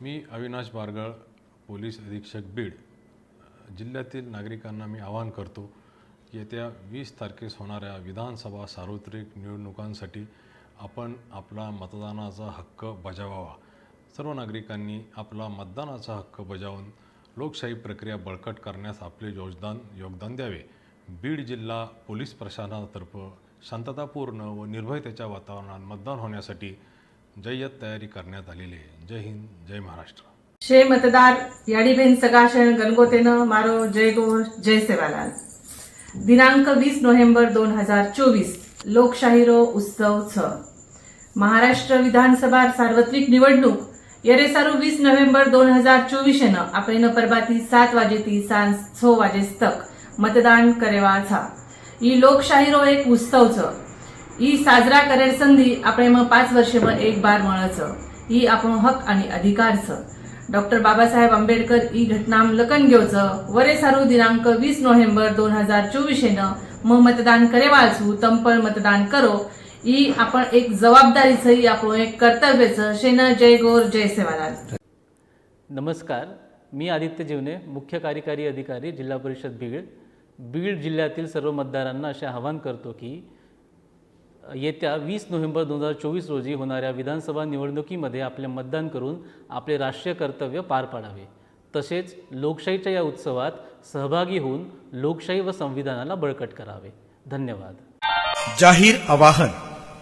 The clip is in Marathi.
मी अविनाश बारगळ पोलीस अधीक्षक बीड. जिल्ह्यातील नागरिकांना मी आवाहन करतो येत्या वीस तारखेस होणाऱ्या विधानसभा सार्वत्रिक निवडणुकांसाठी आपण आपला मतदानाचा हक्क बजावावा. सर्व नागरिकांनी आपला मतदानाचा हक्क बजावून लोकशाही प्रक्रिया बळकट करण्यास आपले योगदान योगदान द्यावे. बीड जिल्हा पोलीस प्रशासनातर्फे शांततापूर्ण व निर्भयतेच्या वातावरणात मतदान होण्यासाठी जय्यत तयारी करण्यात आलेली आहे. जय हिंद जय महाराष्ट्र. शे मतदार याडीबेन सगाशण गणगोतेनं मारो जय गो जय सेवालाल. दिनांक वीस नोव्हेंबर दोन हजार चोवीस लोकशाहीरो उत्सव छ. महाराष्ट्र विधानसभा सार्वत्रिक निवडणूक येरेसारू वीस नोव्हेंबर दोन हजार चोवीसनं आपण परबाती सात वाजेती सांज छ वाजेस्तक मतदान करेवा छा ही लोकशाहीरो एक उत्सव छ. ई साजरा करेल संधी आपण मग पाच वर्ष मग एक बार मळचं. ई आपण हक आणि अधिकारचं. डॉक्टर बाबासाहेब आंबेडकर ई घटनाम लकन घेऊचं. वरे सारू दिनांक वीस नोव्हेंबर दोन हजार चोवीस येनं मग मतदान करे वाचू तंपळ मतदान करो. ई आपण एक जबाबदारीचं ही आपण एक कर्तव्यचं. शेन जय गोर जय सेवालाल. नमस्कार. मी आदित्य जीवने मुख्य कार्यकारी अधिकारी जिल्हा परिषद बीड. बीड जिल्ह्यातील सर्व मतदारांना असे आवाहन करतो की येत्या वीस नोव्हेंबर दोन हजार चोवीस रोजी होणाऱ्या विधानसभा निवडणुकीमध्ये आपले मतदान करून आपले राष्ट्रीय कर्तव्य पार पाडावे. तसेच लोकशाहीच्या या उत्सवात सहभागी होऊन लोकशाही व संविधानाला बळकट करावे. धन्यवाद. जाहीर आवाहन.